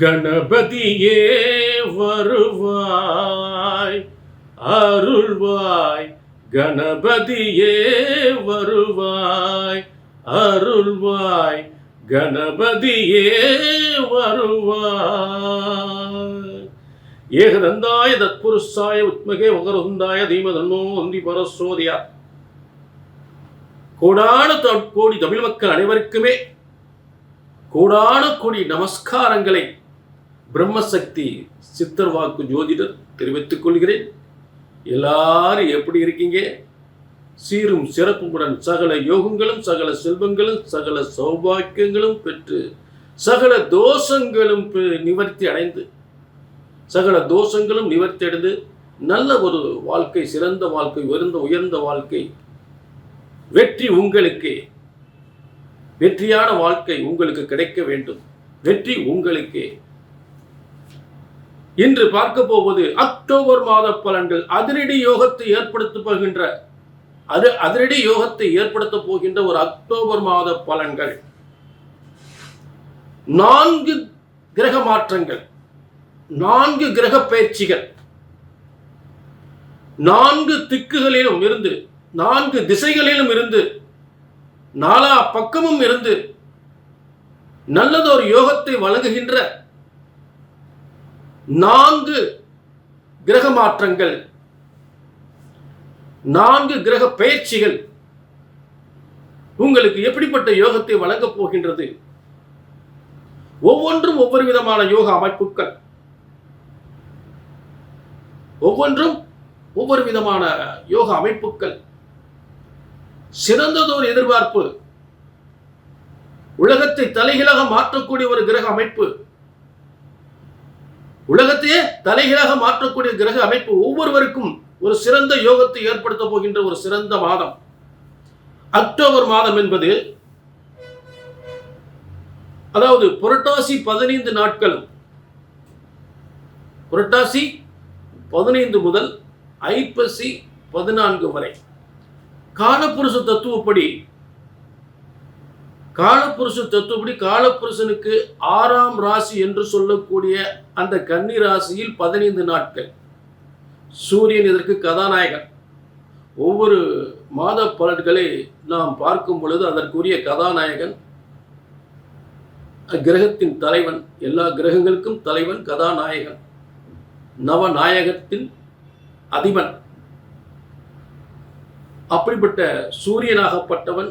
கணபதியே வருவாய் அருள்வாய். கணபதியே வருவாய் அருள்வாய். கணபதியே வருவாய். ஏகதந்தாய தத்புருஷாய உத்மகே உகருந்தாய தீமதன்மோ ஒந்தி பரசோதியா. கோடான கோடி தமிழ் மக்கள் அனைவருக்குமே கோடான கோடி நமஸ்காரங்களை பிரம்மசக்தி சித்தர் வாக்கு ஜோதிடர் தெரிவித்துக் கொள்கிறேன். எல்லாரும் எப்படி இருக்கீங்க? சீரும் சிறப்புடன் சகல யோகங்களும் சகல செல்வங்களும் சகல சௌபாக்கியங்களும் பெற்று சகல தோஷங்களும் பெ- நிவர்த்தி அடைந்து சகல தோஷங்களும் நிவர்த்தி அடைந்து நல்ல ஒரு வாழ்க்கை சிறந்த வாழ்க்கை உயர்ந்த உயர்ந்த வாழ்க்கை வெற்றி உங்களுக்கு. வெற்றியான வாழ்க்கை உங்களுக்கு கிடைக்க வேண்டும். வெற்றி உங்களுக்கே. இன்று பார்க்க போவது அக்டோபர் மாத பலன்கள். அதிரடி யோகத்தை ஏற்படுத்த போகின்ற அது அதிரடி யோகத்தை ஏற்படுத்த போகின்ற ஒரு அக்டோபர் மாத பலன்கள். நான்கு கிரக மாற்றங்கள் நான்கு கிரக பயிற்சிகள் நான்கு திக்குகளிலும் இருந்து நான்கு திசைகளிலும் இருந்து நாலா பக்கமும் இருந்து நல்லதொரு யோகத்தை வழங்குகின்ற நான்கு கிரக மாற்றங்கள் நான்கு கிரக பயிற்சிகள் உங்களுக்கு எப்படிப்பட்ட யோகத்தை வழங்கப் போகின்றது? ஒவ்வொன்றும் ஒவ்வொரு விதமான யோக அமைப்புகள். ஒவ்வொன்றும் ஒவ்வொரு விதமான யோக அமைப்புகள். சிறந்ததோர் எதிர்பார்ப்பு. உலகத்தை தலைகீழாக மாற்றக்கூடிய ஒரு கிரக அமைப்பு. உலகத்தையே தலைகீழாக மாற்றக்கூடிய கிரக அமைப்பு ஒவ்வொருவருக்கும் ஒரு சிறந்த யோகத்தை ஏற்படுத்த போகின்ற ஒரு சிறந்த மாதம். அக்டோபர் மாதம் என்பது அதாவது புரட்டாசி பதினைந்து நாட்களும் புரட்டாசி பதினைந்து முதல் ஐப்பசி பதினான்கு வரை. காலப்புருஷ தத்துவப்படி காலப்புருஷ தத்துவப்படி காலப்புருஷனுக்கு ஆறாம் ராசி என்று சொல்லக்கூடிய அந்த கன்னி ராசியில் பதினைந்து நாட்கள். சூரியன் இதற்கு கதாநாயகன். ஒவ்வொரு மாத பலன்களை நாம் பார்க்கும் பொழுது அதற்குரிய கதாநாயகன் கிரகத்தின் தலைவன் எல்லா கிரகங்களுக்கும் தலைவன் கதாநாயகன். நவநாயகத்தின் அதிபன். அப்படிப்பட்ட சூரியனாகப்பட்டவன்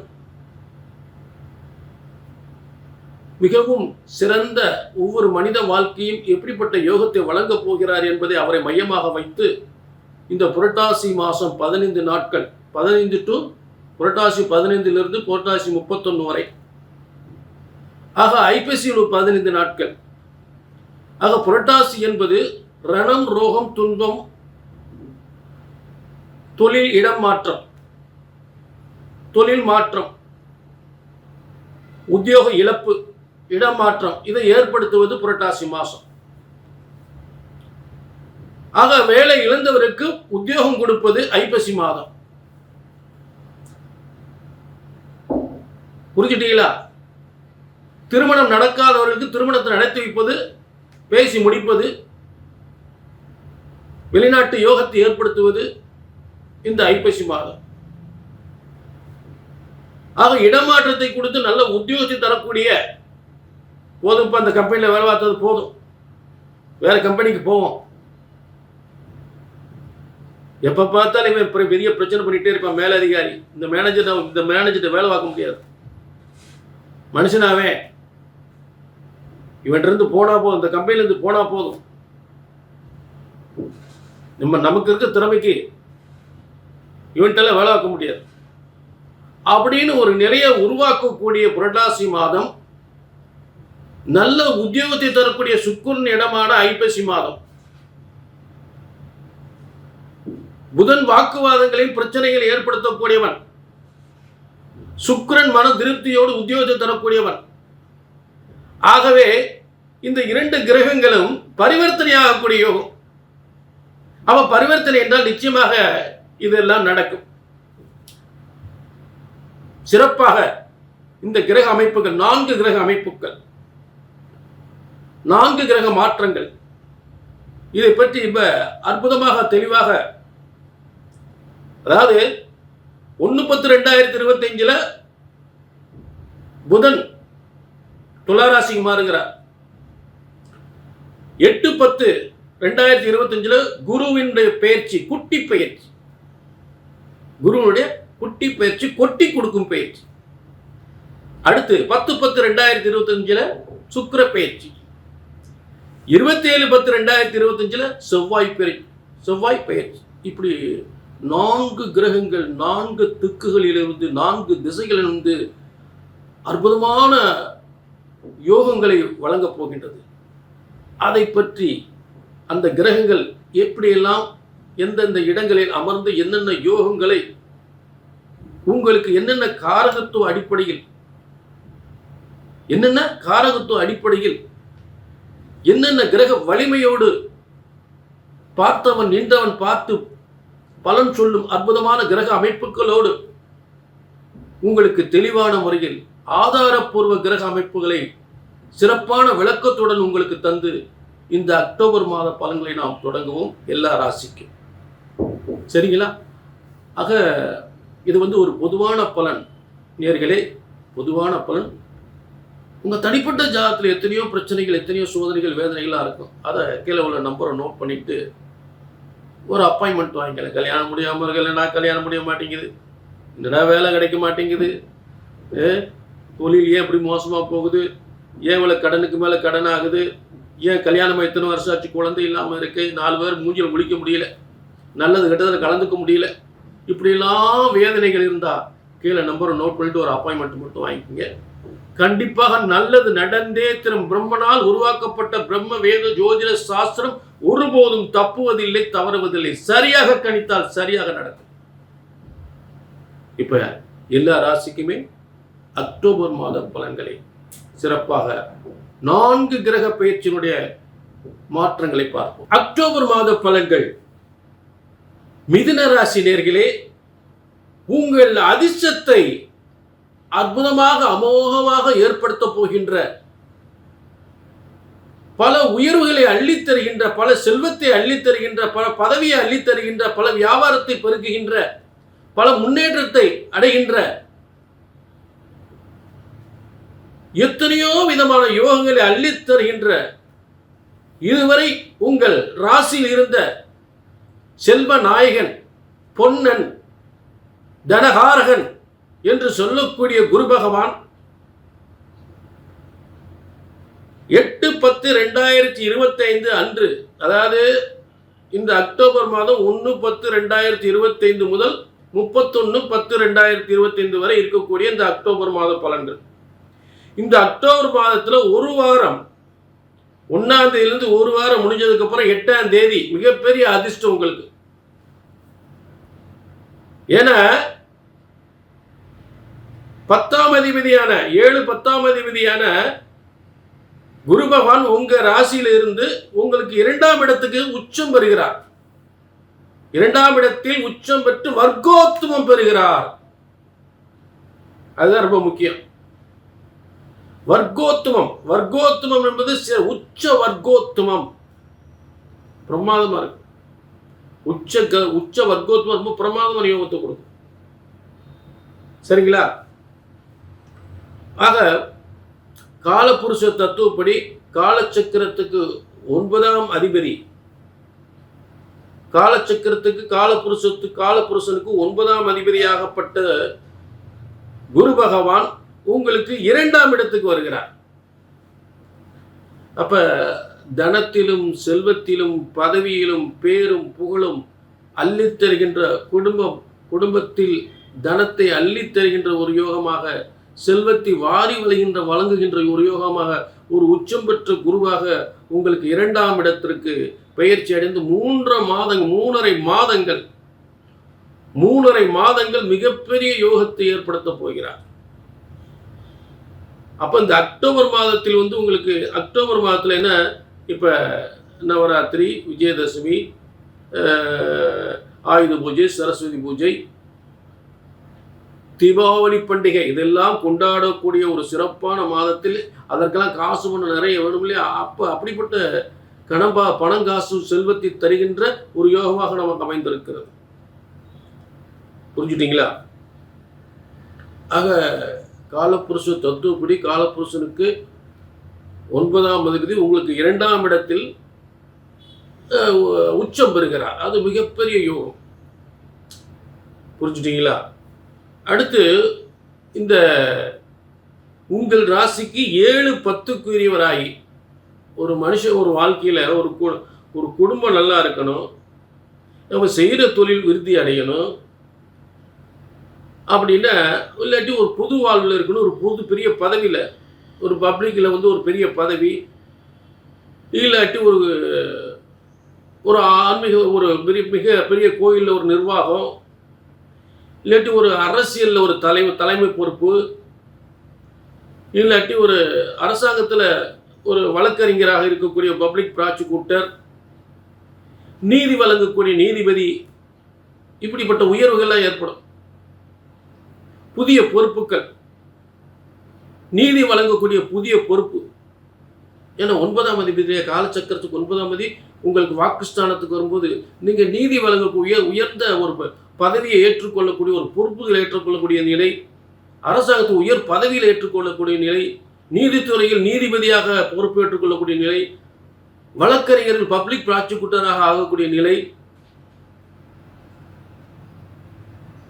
மிகவும் சிறந்த ஒவ்வொரு மனித வாழ்க்கையும் எப்படிப்பட்ட யோகத்தை வழங்கப் போகிறார் என்பதை அவரை மையமாக வைத்து இந்த புரட்டாசி மாதம் பதினைந்து நாட்கள் பதினைந்து டு புரட்டாசி பதினைந்திலிருந்து புரட்டாசி முப்பத்தொன்று வரை. ஆக ஐபிசியில் பதினைந்து நாட்கள். ஆக புரட்டாசி என்பது ரணம் ரோகம் துன்பம் தொழில் இடம் மாற்றம். தொழில் மாற்றம். உத்தியோக இழப்பு. இடமாற்றம். இதை ஏற்படுத்துவது புரட்டாசி மாசம். ஆக வேலை இழந்தவருக்கு உத்தியோகம் கொடுப்பது ஐப்பசி மாதம். புரிஞ்சுட்டீங்களா? திருமணம் நடக்காதவர்களுக்கு திருமணத்தை நடத்தி வைப்பது பேசி முடிப்பது வெளிநாட்டு யோகத்தை ஏற்படுத்துவது இந்த ஐப்பசி மாதம். ஆக இடமாற்றத்தை கொடுத்து நல்ல உத்தியோகத்தை தரக்கூடிய போதும் இப்போ அந்த கம்பெனியில் வேலை பார்த்தது போதும். வேற கம்பெனிக்கு போவோம். எப்போ பார்த்தாலும் இவன் பெரிய- பிரச்சனை பண்ணிகிட்டே இருப்பான் மேலதிகாரி. இந்த மேனேஜர் இந்த மேனேஜர்கிட்ட வேலை பார்க்க முடியாது. மனுஷனாவே. இவன்கிட்ட போனால் போதும் இந்த கம்பெனிலேருந்து போனால் போதும். நம்ம நமக்கு இருக்க திறமைக்கு இவன்ட்டெல்லாம் வேலை பார்க்க முடியாது. அப்படின்னு ஒரு நிறைய உருவாக்கக்கூடிய புரட்டாசி மாதம் நல்ல உத்தியோகத்தை தரக்கூடிய சுக்குரன் இடமான ஐப்பசி மாதம். புதன் வாக்குவாதங்களின் பிரச்சனைகளை ஏற்படுத்தக்கூடியவன். சுக்கரன் மன திருப்தியோடு உத்தியோகத்தை தரக்கூடியவன். ஆகவே இந்த இரண்டு கிரகங்களும் பரிவர்த்தனையாகக்கூடிய யோகம். அவ பரிவர்த்தனை என்றால் நிச்சயமாக இதெல்லாம் நடக்கும். சிறப்பாக இந்த கிரக அமைப்புகள் நான்கு கிரக அமைப்புகள். நான்கு கிரக மாற்றங்கள். இதை பற்றி இப்ப அற்புதமாக தெளிவாக அதாவது ஒன்று பத்து ரெண்டாயிரத்தி இருபத்தஞ்சில் புதன் துளாராசிக்கு மாறுகிறார். எட்டு பத்து ரெண்டாயிரத்தி இருபத்தஞ்சில் குருவினுடைய பயிற்சி குட்டி பயிற்சி குருவினுடைய குட்டி பயிற்சி கொட்டி கொடுக்கும் பயிற்சி அடுத்து பத்து பத்து ரெண்டாயிரத்தி இருபத்தஞ்சில் சுக்கிர பயிற்சி இருபத்தி ஏழு பத்து ரெண்டாயிரத்தி இருபத்தஞ்சில் செவ்வாய் பெயர் செவ்வாய் பெயர். இப்படி நான்கு கிரகங்கள் நான்கு திக்குகளிலிருந்து நான்கு திசைகளிலிருந்து அற்புதமான யோகங்களை வழங்கப் போகின்றது. அதை பற்றி அந்த கிரகங்கள் எப்படியெல்லாம் எந்தெந்த இடங்களில் அமர்ந்து என்னென்ன யோகங்களை உங்களுக்கு என்னென்ன காரகத்துவ அடிப்படையில் என்னென்ன காரகத்துவ அடிப்படையில் என்னென்ன கிரக வலிமையோடு பார்த்தவன் நின்றவன் பார்த்து பலன் சொல்லும் அற்புதமான கிரக அமைப்புகளோடு உங்களுக்கு தெளிவான முறையில் ஆதாரப்பூர்வ கிரக அமைப்புகளை சிறப்பான விளக்கத்துடன் உங்களுக்கு தந்து இந்த அக்டோபர் மாத பலன்களை நாம் தொடங்குவோம் எல்லா ராசிக்கும். சரிங்களா? ஆக இது வந்து ஒரு பொதுவான பலன். நேர்களே பொதுவான பலன். உங்கள் தனிப்பட்ட ஜாதகத்தில் எத்தனையோ பிரச்சனைகள் எத்தனையோ சோதனைகள் வேதனைகளாக இருக்கும். அதை கீழே உள்ள நம்பரை நோட் பண்ணிட்டு ஒரு அப்பாயின்மெண்ட் வாங்கிக்கல கல்யாணம் முடியாமல் இருக்கல நான் கல்யாணம் முடிய மாட்டேங்குது. என்னடா வேலை கிடைக்க மாட்டேங்குது. தொழில் ஏன் இப்படி மோசமாக போகுது. ஏன் இவ்வளோ கடனுக்கு மேலே கடன் ஆகுது ஏன் கல்யாணம் இத்தனை வருஷம் ஆச்சு? குழந்தை இல்லாமல் இருக்கு. நாலு பேர் மூஞ்சில் முடிக்க முடியல. நல்லது கெட்டதில் கலந்துக்க முடியல. இப்படியெல்லாம் வேதனைகள் இருந்தால் கீழே நம்பரை நோட் பண்ணிட்டு ஒரு அப்பாயின்மெண்ட் மட்டும் வாங்கிக்கோங்க. கண்டிப்பாக நல்லது நடந்தே திரும். பிரம்மனால் உருவாக்கப்பட்ட பிரம்ம வேத ஜோதிட சாஸ்திரம் ஒருபோதும் தப்புவதில்லை தவறுவதில்லை. சரியாக கணித்தால் சரியாக நடக்கும். இப்ப எல்லா ராசிக்குமே அக்டோபர் மாத பலன்களை சிறப்பாக நான்கு கிரக பயிற்சியினுடைய மாற்றங்களை பார்ப்போம். அக்டோபர் மாத பலன்கள். மிதுன ராசி நேர்களே உங்கள் அதிர்ஷ்டத்தை அற்புதமாக அமோகமாக ஏற்படுத்தப் போகின்ற பல உயர்வுகளை அள்ளித்தருகின்ற பல செல்வத்தை அள்ளித் தருகின்ற பல பதவியை அள்ளித்தருகின்ற பல வியாபாரத்தை பெருக்குகின்ற பல முன்னேற்றத்தை அடைகின்ற எத்தனையோ விதமான யோகங்களை அள்ளித் தருகின்ற இதுவரை உங்கள் ராசியில் இருந்த செல்வ நாயகன் பொன்னன் தனகாரகன் என்று சொல்லக்கூடிய குரு பகவான் எட்டு பத்து ரெண்டாயிரத்தி இருபத்தி ஐந்து அன்று அதாவது இந்த அக்டோபர் மாதம் ஒன்று பத்து ரெண்டாயிரத்தி இருபத்தைந்து முதல் முப்பத்தொன்று பத்து ரெண்டாயிரத்தி இருபத்தைந்து வரை இருக்கக்கூடிய இந்த அக்டோபர் மாத பலன்கள். இந்த அக்டோபர் மாதத்தில் ஒரு வாரம் ஒன்றாம் தேதியிலிருந்து ஒரு வாரம் முடிஞ்சதுக்கு அப்புறம் எட்டாம் தேதி மிகப்பெரிய அதிர்ஷ்டம் உங்களுக்கு. ஏன்னா பத்தாம் அதிபதியான ஏழு பத்தாம் அதிபதியான குரு பகவான் உங்க ராசியில இருந்து உங்களுக்கு இரண்டாம் இடத்துக்கு உச்சம் பெறுகிறார். இரண்டாம் இடத்தில் உச்சம் பெற்று வர்க்கோத்துமம் பெறுகிறார். அதுதான் ரொம்ப முக்கியம். வர்க்கோத்துமம் வர்க்கோத்துமம் என்பது உச்ச வர்க்கோத்துமம் பிரமாதமா இருக்கு. உச்ச உச்ச வர்க்கோத்துவம் ரொம்ப பிரமாதமான யோகத்தை கொடுக்கும். சரிங்களா? ஆக காலபுருஷ தத்துவப்படி காலச்சக்கரத்துக்கு ஒன்பதாம் அதிபதி. காலச்சக்கரத்துக்கு காலபுருஷத்து காலபுருஷனுக்கு ஒன்பதாம் அதிபதியாகப்பட்ட குரு பகவான் உங்களுக்கு இரண்டாம் இடத்துக்கு வருகிறார். அப்ப தனத்திலும் செல்வத்திலும் பதவியிலும் பேரும் புகழும் அள்ளித் தருகின்ற குடும்பம் குடும்பத்தில் தனத்தை அள்ளித்தருகின்ற ஒரு யோகமாக செல்வத்தை வாரி வளைகின்ற வழங்குகின்ற ஒரு யோகமாக ஒரு உச்சம் பெற்ற குருவாக உங்களுக்கு இரண்டாம் இடத்திற்கு பெயர்ச்சி அடைந்து மூன்று மாதங்கள் மூணரை மாதங்கள் மூணரை மாதங்கள் மிகப்பெரிய யோகத்தை ஏற்படுத்த போகிறார். அப்ப இந்த அக்டோபர் மாதத்தில் வந்து உங்களுக்கு அக்டோபர் மாதத்துல என்ன இப்ப நவராத்திரி விஜயதசமி ஆயுத பூஜை சரஸ்வதி பூஜை தீபாவளி பண்டிகை இதெல்லாம் கொண்டாடக்கூடிய ஒரு சிறப்பான மாதத்தில் அதற்கெல்லாம் காசு பணம் நிறைய வேணும் இல்லையா? அப்போ அப்படிப்பட்ட கணம்பா பணம் காசு செல்வத்தை தருகின்ற ஒரு யோகமாக நமக்கு அமைந்திருக்கிறது. புரிஞ்சுட்டீங்களா? ஆக காலப்புருஷ தத்துவப்படி காலப்புருஷனுக்கு ஒன்பதாம் அதிபதி உங்களுக்கு இரண்டாம் இடத்தில் உச்சம் பெறுகிறார். அது மிகப்பெரிய யோகம். புரிஞ்சுட்டீங்களா? அடுத்து இந்த உங்கள் ராசிக்கு ஏழு பத்துக்குரியவராகி ஒரு மனுஷன் ஒரு வாழ்க்கையில் ஒரு ஒரு குடும்பம் நல்லா இருக்கணும் நம்ம செய்கிற தொழில் விருத்தி அடையணும் அப்படின்னா இல்லாட்டி ஒரு புது வாழ்வில் இருக்கணும் ஒரு புது பெரிய பதவியில் ஒரு பப்ளிக்கில் வந்து ஒரு பெரிய பதவி இல்லாட்டி ஒரு ஒரு ஆன்மீக ஒரு பெரிய மிக பெரிய கோயிலில் ஒரு நிர்வாகம் இல்லாட்டி ஒரு அரசியலில் ஒரு தலைமை தலைமை பொறுப்பு இல்லாட்டி ஒரு அரசாங்கத்தில் ஒரு வழக்கறிஞராக இருக்கக்கூடிய பப்ளிக் ப்ராசிக்யூட்டர் நீதி வழங்கக்கூடிய நீதிபதி இப்படிப்பட்ட உயர்வுகள்லாம் ஏற்படும். புதிய பொறுப்புகள். நீதி வழங்கக்கூடிய புதிய பொறுப்பு. ஏன்னா ஒன்பதாம் அதிபதிய காலச்சக்கரத்துக்கு ஒன்பதாம் மதி உங்களுக்கு வாக்குஸ்தானத்துக்கு வரும்போது நீங்கள் நீதி வழங்கக்கூடிய உயர்ந்த ஒரு பதவியை ஏற்றுக்கொள்ளக்கூடிய ஒரு பொறுப்புகளை ஏற்றுக்கொள்ளக்கூடிய நிலை அரசாங்கத்து உயர் பதவியில் ஏற்றுக்கொள்ளக்கூடிய நிலை நீதித்துறையில் நீதிபதியாக பொறுப்பேற்றுக் கொள்ளக்கூடிய நிலை வழக்கறிஞர்கள் பப்ளிக் ப்ராசிக்யூட்டராக ஆகக்கூடிய நிலை.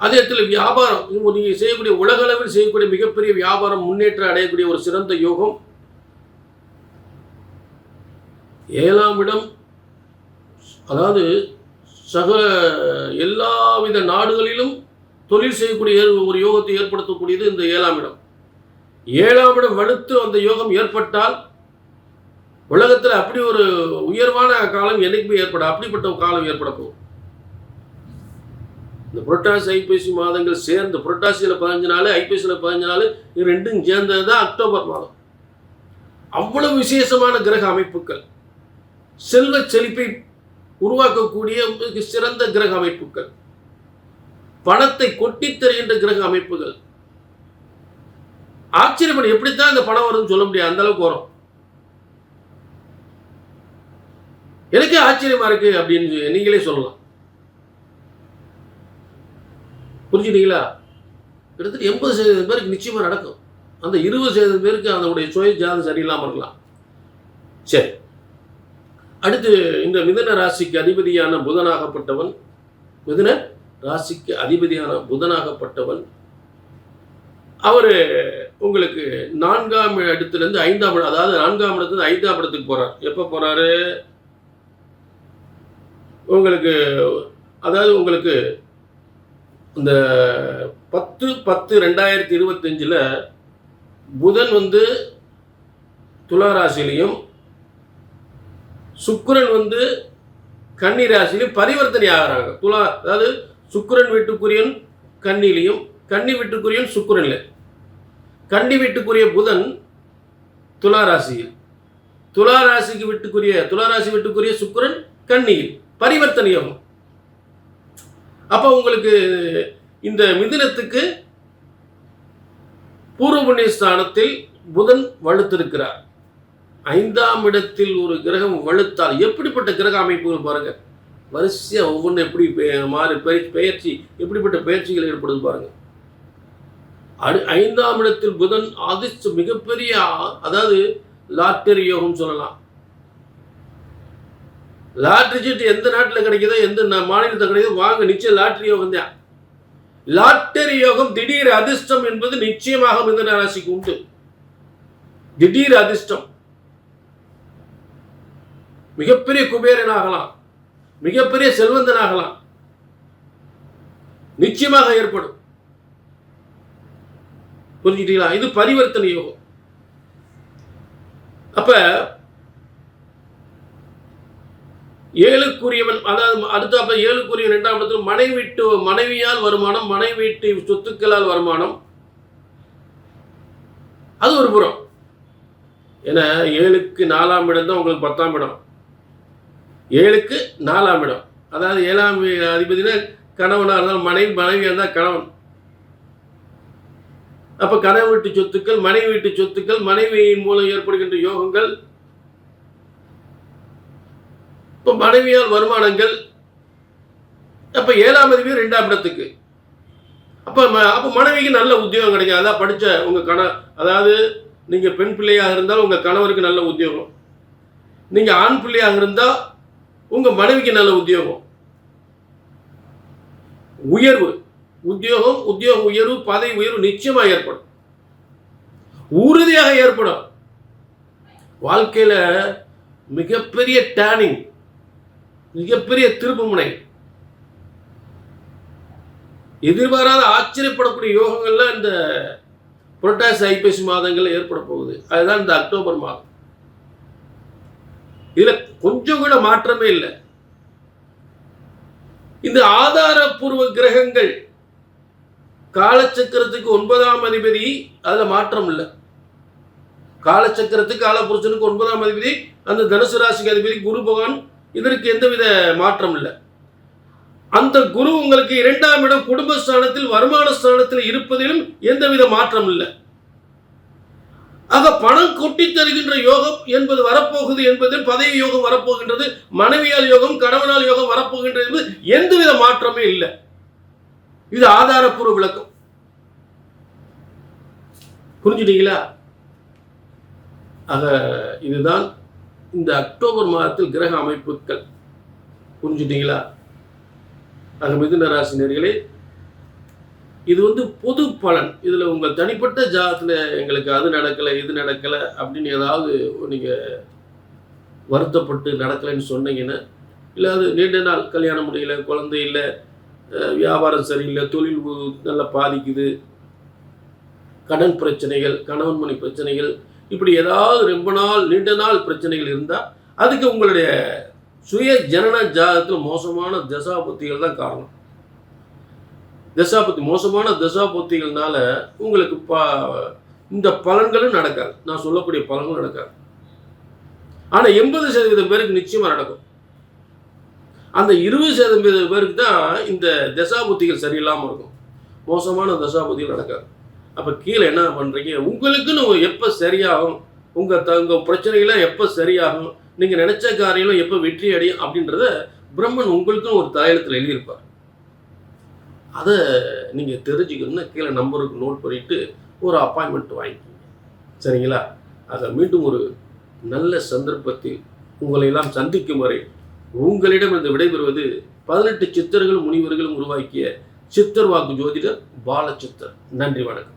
அதே இடத்துல வியாபாரம் நீங்கள் செய்யக்கூடிய உலகளவில் செய்யக்கூடிய மிகப்பெரிய வியாபாரம் முன்னேற்றம் அடையக்கூடிய ஒரு சிறந்த யோகம். ஏழாம் இடம் அதாவது சக எல்லாவித நாடுகளிலும் தொழில் செய்யக்கூடிய ஒரு யோகத்தை ஏற்படுத்தக்கூடியது இந்த ஏழாம் இடம். ஏழாம் இடம் வலுத்து அந்த யோகம் ஏற்பட்டால் உலகத்தில் அப்படி ஒரு உயர்வான காலம் என்னைக்குமே ஏற்பட அப்படிப்பட்ட காலம் ஏற்பட போகும் இந்த புரட்டாசி ஐப்பசி மாதங்கள் சேர்ந்து புரட்டாசியில் பதினஞ்சு நாள் ஐப்பசியில் பதினஞ்சு நாள் இது ரெண்டும் சேர்ந்தது தான் அக்டோபர் மாதம். அவ்வளவு விசேஷமான கிரக அமைப்புகள். செல்வ செழிப்பை உருவாக்கக்கூடிய மிக சிறந்த கிரக அமைப்புகள். பணத்தை கொட்டித் தருகின்ற கிரக அமைப்புகள். ஆச்சரியப்படும் எப்படித்தான் இந்த பணம் வரும்னு சொல்ல முடியாது அந்த அளவுக்கு வரும். எனக்கே ஆச்சரியமா இருக்கு அப்படின்னு நீங்களே சொல்லலாம். புரிஞ்சுட்டீங்களா கிட்டத்தட்ட எண்பது சதவீதம் பேருக்கு நிச்சயமா நடக்கும். அந்த இருபது சதவீதம் பேருக்கு அதனுடைய சுய ஜாதம் சரியில்லாமல் இருக்கலாம். சரி. அடுத்து இந்த மிதன ராசிக்கு அதிபதியான புதனாகப்பட்டவன் மிதன ராசிக்கு அதிபதியான புதனாகப்பட்டவன் அவர் உங்களுக்கு நான்காம் இடத்துலேருந்து ஐந்தாம் இடம் அதாவது நான்காம் இடத்துலேருந்து ஐந்தாம் இடத்துக்கு போகிறார் எப்போ போகிறாரு உங்களுக்கு அதாவது உங்களுக்கு இந்த பத்து பத்து ரெண்டாயிரத்தி இருபத்தஞ்சில் புதன் வந்து துளாராசிலையும் சுக்கரன் வந்து கன்னி ராசிலையும் பரிவர்த்தனை ஆகிறாங்க. துலா அதாவது சுக்கரன் வீட்டுக்குரியன் கன்னிலையும் கன்னி வீட்டுக்குரியன் சுக்கரனில். கன்னி வீட்டுக்குரிய புதன் துலா ராசியில். துலா ராசிக்கு விட்டுக்குரிய துலா ராசி விட்டுக்குரிய சுக்கிரன் கன்னியில். பரிவர்த்தனை யோகம். அப்போ உங்களுக்கு இந்த மிதினத்துக்கு பூர்வ புண்ணிய ஸ்தானத்தில் புதன் வலுத்திருக்கிறார். ஐந்தாம் இடத்தில் ஒரு கிரகம் வலுத்தால் எப்படிப்பட்ட கிரக அமைப்புகள் பாருங்க? வரிசையா ஒவ்வொன்றும் எப்படி மாறி பெய- பெயர்ச்சி எப்படிப்பட்ட பயிற்சிகள் ஏற்படுது பாருங்க. அடு ஐந்தாம் இடத்தில் புதன் அதிர்ஷ்ட மிகப்பெரிய அதாவது லாட்டரி யோகம் சொல்லலாம். லாட்டரி சீட்டு எந்த நாட்டில் கிடைக்குதோ எந்த மாநிலத்தில் கிடைக்குதோ வாங்க நிச்சயம் லாட்டரி யோகம் தான். லாட்டரி யோகம் திடீர் அதிர்ஷ்டம் என்பது நிச்சயமாக மிதன ராசிக்கு உண்டு. திடீர் அதிர்ஷ்டம். மிகப்பெரிய குபேரன் ஆகலாம் மிகப்பெரிய செல்வந்தன் ஆகலாம் நிச்சயமாக ஏற்படும். புரிஞ்சுக்கிட்டீங்களா? இது பரிவர்த்தனை யோகம். அப்ப ஏழுக்குரியவன் அதாவது அடுத்தாப்ப ஏழுக்குரிய இரண்டாம் இடத்தில் மனைவிட்டு மனைவியால் வருமானம் மனைவிட்டு சொத்துக்களால் வருமானம். அது ஒரு புறம். ஏன்னா ஏழுக்கு நாலாம் இடம் தான் உங்களுக்கு பத்தாம் இடம். ஏழுக்கு நாலாம் இடம். அதாவது ஏழாம் அதிபதினா கணவனாக இருந்தால் மனைவி மனைவியாக இருந்தால் கணவன். அப்போ கணவன் வீட்டு சொத்துக்கள் மனைவி வீட்டு சொத்துக்கள் மனைவியின் மூலம் ஏற்படுகின்ற யோகங்கள். இப்போ மனைவியால் வருமானங்கள். அப்போ ஏழாம் அதிபதி ரெண்டாம் இடத்துக்கு. அப்போ அப்போ மனைவிக்கு நல்ல உத்தியோகம் கிடைக்கும். அதான் படித்த உங்கள் கண அதாவது நீங்கள் பெண் பிள்ளையாக இருந்தால் உங்கள் கணவருக்கு நல்ல உத்தியோகம். நீங்கள் ஆண் பிள்ளையாக இருந்தால் உங்க மனைவிக்கு நல்ல உத்தியோகம். உயர்வு. உத்தியோகம் உத்தியோக உயர்வு பதவி உயர்வு நிச்சயமாக ஏற்படும். உறுதியாக ஏற்படும். வாழ்க்கையில மிகப்பெரிய டேர்னிங் மிகப்பெரிய திருப்புமுனை எதிர்பாராத ஆச்சரியப்படக்கூடிய யோகங்கள்லாம் இந்த புரட்டாசி ஐப்பசி மாதங்களில் ஏற்பட போகுது. அதுதான் இந்த அக்டோபர் மாதம். இதுல கொஞ்சம் கூட மாற்றமே இல்லை. இந்த ஆதாரப்பூர்வ கிரகங்கள் காலச்சக்கரத்துக்கு ஒன்பதாம் அதிபதி அதுல மாற்றம் இல்லை. காலச்சக்கரத்துக்கு காலபுருஷனுக்கு ஒன்பதாம் அதிபதி அந்த தனுசு ராசிக்கு அதிபதி குரு பகவான் இதற்கு எந்தவித மாற்றம் இல்லை. அந்த குரு உங்களுக்கு இரண்டாம் இடம் குடும்ப ஸ்தானத்தில் வருமான ஸ்தானத்தில் இருப்பதிலும் எந்தவித மாற்றம் இல்லை. ஆக பணம் கொட்டி தருகின்ற யோகம் என்பது வரப்போகுது என்பதில் பதவி யோகம் வரப்போகின்றது மனைவியால் யோகம் கணவனால் யோகம் வரப்போகின்றது என்பது எந்தவித மாற்றமே இல்லை. இது ஆதாரப்பூர்வ விளக்கம். புரிஞ்சுட்டீங்களா? ஆக இதுதான் இந்த அக்டோபர் மாதத்தில் கிரக அமைப்புகள். புரிஞ்சுட்டீங்களா? ஆக மிதுன ராசி நேர்களே இது வந்து பொது பலன். இதில் உங்கள் தனிப்பட்ட ஜாதத்தில் எங்களுக்கு அது நடக்கலை இது நடக்கலை அப்படின்னு ஏதாவது நீங்கள் வருத்தப்பட்டு நடக்கலைன்னு சொன்னீங்கன்னா இல்லை அது நீண்ட நாள் கல்யாணம் முடியல குழந்தை இல்லை வியாபாரம் சரியில்லை தொழில் நல்லா பாதிக்குது கடன் பிரச்சனைகள் கணவன் மணி பிரச்சனைகள் இப்படி ஏதாவது ரொம்ப நாள் நீண்ட நாள் பிரச்சனைகள் இருந்தால் அதுக்கு உங்களுடைய சுய ஜனன ஜாதகத்தில் மோசமான தசாபுத்திகள் தான் காரணம். தசாபத்தி மோசமான தசாபுத்திகள்னால உங்களுக்கு பா இந்த பலன்களும் நடக்காது. நான் சொல்லக்கூடிய பலனும் நடக்காது. ஆனால் எண்பது சதவீதம் பேருக்கு நிச்சயமாக நடக்கும். அந்த இருபது சதவீதம் பேருக்கு தான் இந்த தசாபுத்திகள் சரியில்லாமல் இருக்கும். மோசமான தசாபுத்திகள் நடக்காது. அப்போ கீழே என்ன பண்ணுறீங்க உங்களுக்குன்னு எப்போ சரியாகும்? உங்கள் த உங்கள் பிரச்சனைகள்லாம் எப்போ சரியாகும்? நீங்கள் நினச்ச காரியங்களும் எப்போ வெற்றி அடையும்? அப்படின்றத பிரம்மன் உங்களுக்கும் ஒரு தலையெழுத்தில் எழுதியிருப்பார். அதை நீங்கள் தெரிஞ்சுக்கணும்னு கீழே நம்பருக்கு நோட் பண்ணிட்டு ஒரு அப்பாயின்மெண்ட் வாங்கிக்கோங்க. சரிங்களா? அதை மீண்டும் ஒரு நல்ல சந்தர்ப்பத்தில் உங்களை எல்லாம் சந்திக்கும் வரை உங்களிடம் இந்த விடைபெறுவது பதினெட்டு சித்தர்களும் முனிவர்களும் உருவாக்கிய சித்தர் வாக்கு ஜோதிடர் பாலச்சித்தர் நன்றி வணக்கம்.